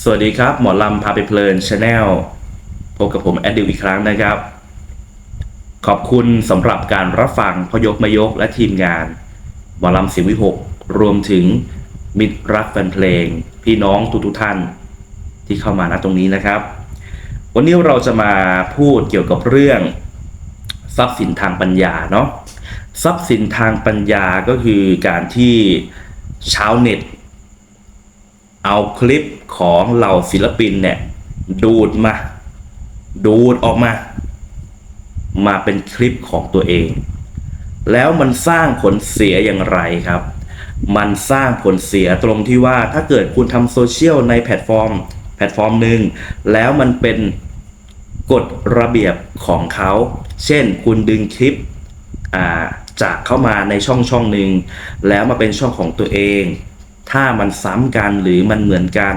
สวัสดีครับ หมอลำพาไปเพลินชาแนลพบกับผมแอดดิวอีกครั้งนะครับ ขอบคุณสำหรับการรับฟังพยกมายกและทีมงาน หมอลำสียงวิหกรวมถึงมิตรรักแฟนเพลง พี่น้องทุกทุกท่าน ที่เข้ามาณตรงนี้นะครับ วันนี้เราจะมาพูดเกี่ยวกับเรื่อง ทรัพย์สินทางปัญญาเนาะทรัพย์สินทางปัญญาก็คือการที่ชาวเน็ต เอาคลิปของเหล่าศิลปินเนี่ย ดูดมา ดูดออกมา มาเป็นคลิปของตัวเอง แล้วมันสร้างผลเสียอย่างไรครับ มันสร้างผลเสียตรงที่ว่าถ้าเกิดคุณทำโซเชียลในแพลตฟอร์ม แพลตฟอร์มหนึ่งแล้วมันเป็นกฎระเบียบของเขา เช่นคุณดึงคลิปจากเข้ามาในช่องช่องหนึ่งแล้วมาเป็นช่องของตัวเอง ถ้ามันซ้ำกันหรือมันเหมือนกัน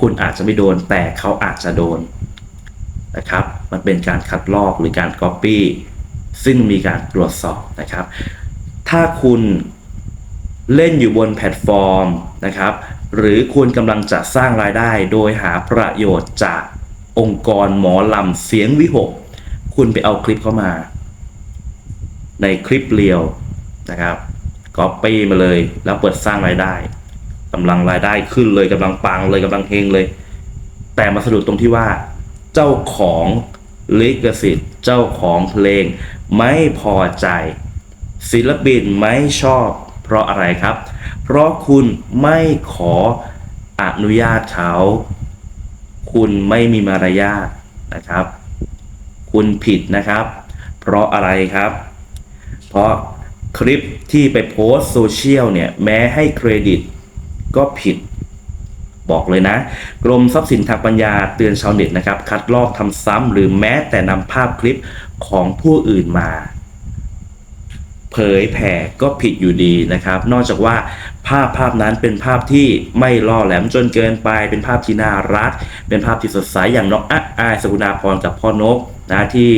คุณอาจจะไม่โดนแต่เขาอาจจะโดนนะครับ มันเป็นการคัดลอกหรือการ Copy ซึ่งมีการตรวจสอบนะครับ ถ้าคุณเล่นอยู่บนแพลตฟอร์มนะครับ หรือคุณกำลังจะสร้างรายได้โดยหาประโยชน์จากองค์กรหมอลำเสียงวิหก คุณไปเอาคลิปเข้ามา ในคลิปเรียวนะครับ ก๊อปปี้มาเลย แล้วเปิดสร้างรายได้กำลังรายได้ขึ้นเลยกำลังปังเลยกำลังเฮงเลย แต่มาสะดุดตรงที่ว่า เจ้าของลิขสิทธิ์เจ้าของเพลง ไม่พอใจ ศิลปินไม่ชอบ เพราะอะไรครับ เพราะคุณไม่ขออนุญาตเขา คุณไม่มีมารยาทนะครับ คุณผิดนะครับ เพราะอะไรครับ เพราะ คลิปที่ไปโพสโซเชียลเนี่ย แม้ให้เครดิตก็ผิดบอกเลยนะ กรมทรัพย์สินทางปัญญาเตือนชาวเน็ตนะครับ คัดลอกทำซ้ำหรือแม้แต่นำภาพคลิปของผู้อื่นมา เผยแผ่ก็ผิดอยู่ดีนะครับ นอกจากว่าภาพภาพนั้นเป็นภาพที่ไม่ล่อแหลมจนเกินไป เป็นภาพที่น่ารัก เป็นภาพที่สดใสอย่างน้องอะอายสกุณาพรกับพ่อนกนะที่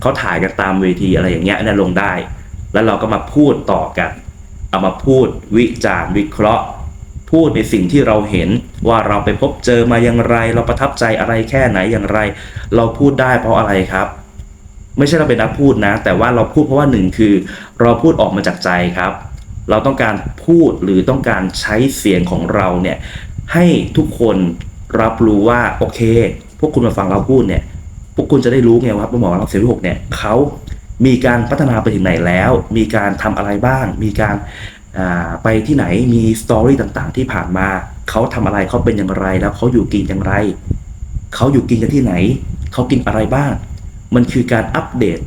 เขาถ่ายกันตามเวทีอะไรอย่างเงี้ยนนั้นลงได้ แล้วเราก็มาพูดต่อกัน เอามาพูดวิจารณ์วิเคราะห์ พูดในสิ่งที่เราเห็นว่าเราไปพบเจอมาอย่างไร เราประทับใจอะไรแค่ไหนอย่างไร เราพูดได้เพราะอะไรครับ ไม่ใช่เราเป็นนักพูดนะ แต่ว่าเราพูดเพราะว่าหนึ่งคือ เราพูดออกมาจากใจครับ เราต้องการพูดหรือต้องการใช้เสียงของเราเนี่ยให้ทุกคนรับรู้ว่าโอเค พวกคุณมาฟังเราพูดเนี่ยพวกคุณจะได้รู้ไงว่าหมอเราเสียงที่หกเนี่ยเขา มีการพัฒนาไปถึงไหนแล้ว มีการทำอะไรบ้าง มีการาไปที่ไหนมีสตอรี่ต่างๆ ที่ผ่านมาเขาทำอะไรเขาเป็นอย่างไร แล้วเขาอยู่กินอย่างไรเขาอยู่กินกันที่ไหนเขากินอะไรบ้าง มันคือการอัปเดต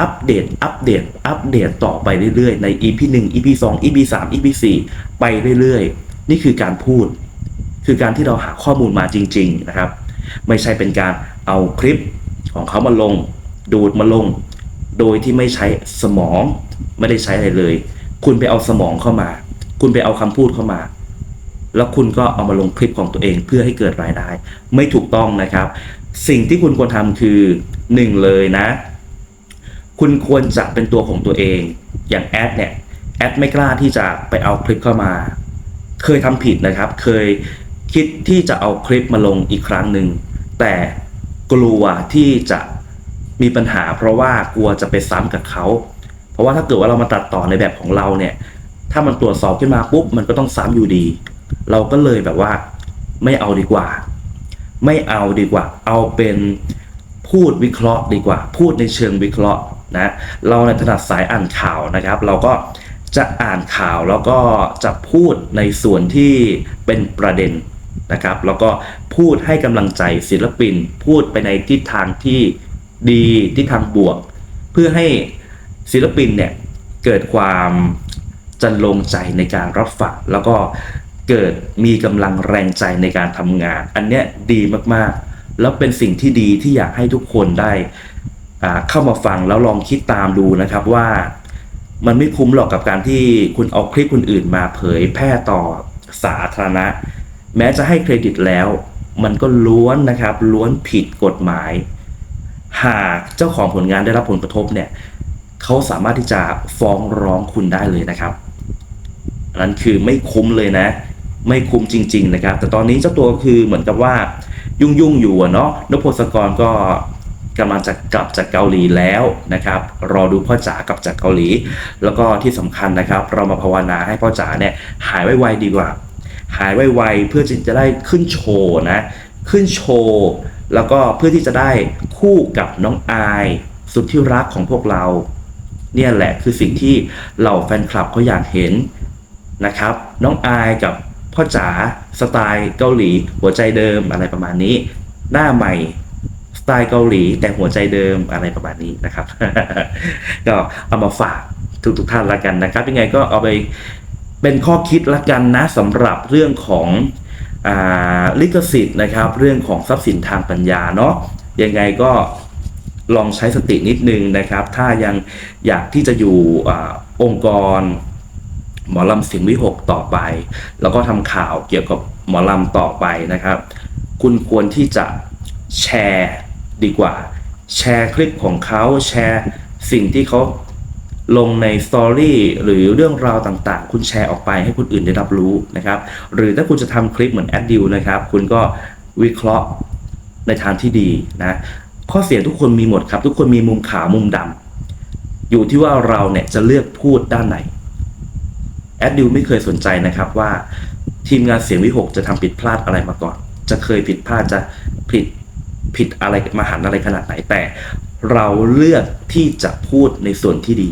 อัปเดต อัปเดต อัปเดตต่อไปเรื่อยๆ ใน EP 1 EP 2 EP 3 EP 4ไปเรื่อยๆ นี่คือการพูด คือการที่เราหาข้อมูลมาจริง ๆ นะครับ ไม่ใช่เป็นการเอาคลิปของเขามาลง ดูดมาลง โดยที่ไม่ใช้สมองไม่ได้ใช้อะไรเลย คุณไปเอาสมองเข้ามา คุณไปเอาคำพูดเข้ามา แล้วคุณก็เอามาลงคลิปของตัวเองเพื่อให้เกิดรายได้ ไม่ถูกต้องนะครับ สิ่งที่คุณควรทำคือหนึ่งเลยนะ คุณควรจะเป็นตัวของตัวเอง อย่างแอดเนี่ยแอดไม่กล้าที่จะไปเอาคลิปเข้ามา เคยทำผิดนะครับ เคยคิดที่จะเอาคลิปมาลงอีกครั้งหนึ่งแต่กลัวที่จะ มีปัญหา เพราะว่ากลัวจะไปซ้ำกับเขา เพราะว่าถ้าเกิดว่าเรามาตัดต่อในแบบของเราเนี่ย ถ้ามันตรวจสอบขึ้นมาปุ๊บมันก็ต้องซ้ำอยู่ดี เราก็เลยแบบว่าไม่เอาดีกว่า ไม่เอาดีกว่า เอาเป็นพูดวิเคราะห์ดีกว่า พูดในเชิงวิเคราะห์นะเราในถนัดสายอ่านข่าวนะครับ เราก็จะอ่านข่าวแล้วก็จะพูดในส่วนที่เป็นประเด็นนะครับ แล้วก็พูดให้กำลังใจศิลปิน พูดไปในทิศทางที่ ดีทิศทางบวก เพื่อให้ศิลปินเนี่ยเกิดความจันลงใจในการรับฟังแล้วก็เกิดมีกำลังแรงใจในการทำงาน อันเนี้ยดีมากๆ แล้วเป็นสิ่งที่ดีที่อยากให้ทุกคนได้เข้ามาฟังแล้วลองคิดตามดูนะครับว่ามันไม่คุ้มหรอกกับการที่คุณเอาคลิปคนอื่นมาเผยแพร่ต่อสาธารณะ แม้จะให้เครดิตแล้ว มันก็ล้วนนะครับล้วนผิดกฎหมาย หากเจ้าของผลงานได้รับผลกระทบเนี่ยเขาสามารถที่จะฟ้องร้องคุณได้เลยนะครับนั้นคือไม่คุ้มเลยนะ ไม่คุ้มจริง ๆ นะครับ แต่ตอนนี้เจ้าตัวคือเหมือนกับว่ายุ่งๆอยู่เนาะนพสกรก็กำลังจะกลับจากเกาหลีแล้วนะครับ รอดูพ่อจ๋ากลับจากเกาหลี แล้วก็ที่สำคัญนะครับ เรามาภาวนาให้พ่อจ๋าเนี่ยหายไวๆดีกว่า หายไวๆเพื่อที่จะได้ขึ้นโชว์นะ ขึ้นโชว์ แล้วก็เพื่อที่จะได้คู่กับน้องอายสุดที่รักของพวกเรา เนี่ยแหละคือสิ่งที่เหล่าแฟนคลับเขาอยากเห็นนะครับ น้องอายกับพ่อจ๋าสไตล์เกาหลี หัวใจเดิมอะไรประมาณนี้ หน้าใหม่สไตล์เกาหลีแต่หัวใจเดิมอะไรประมาณนี้นะครับ ก็เอามาฝากทุกทุกท่านละกันนะครับ ยังไงก็เอาไปเป็นข้อคิดละกันนะสำหรับเรื่องของ ลิขสิทธิ์นะครับ เรื่องของทรัพย์สินทางปัญญาเนาะยังไงก็ลองใช้สตินิดนึงนะครับ ถ้ายังอยากที่จะอยู่อองค์กร หมอลำเสียงวิหกต่อไป แล้วก็ทำข่าวเกี่ยวกับหมอลำต่อไปนะครับ คุณควรที่จะแชร์ดีกว่า แชร์คลิปของเขาแชร์สิ่งที่เขา ลงในสตอรี่หรือเรื่องราวต่างๆ คุณแชร์ออกไปให้คนอื่นได้รับรู้นะครับ หรือถ้าคุณจะทำคลิปเหมือนแอดดิวนะครับ คุณก็วิเคราะห์ในทางที่ดีนะ ข้อเสียทุกคนมีหมดครับ ทุกคนมีมุมขาวมุมดำอยู่ที่ว่าเราเนี่ยจะเลือกพูดด้านไหนแอดดิวไม่เคยสนใจนะครับว่าทีมงานเสียงวิหกจะทำผิดพลาดอะไรมาก่อน จะเคยผิดพลาดจะผิดผิดอะไรมาหันอะไรขนาดไหนแต่ เราเลือกที่จะพูดในส่วนที่ดี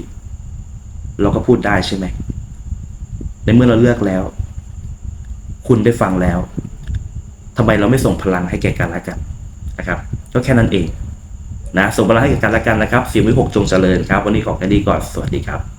เราก็พูดได้ใช่ไหม ในเมื่อเราเลือกแล้ว คุณได้ฟังแล้วทำไมเราไม่ส่งพลังให้แก่กันและกันนะครับ ก็แค่นั้นเองนะส่งพลังให้แก่กันและกันนะครับเสียงวิหกจงเจริญครับ วันนี้ขอแค่นี้ก่อนสวัสดีครับ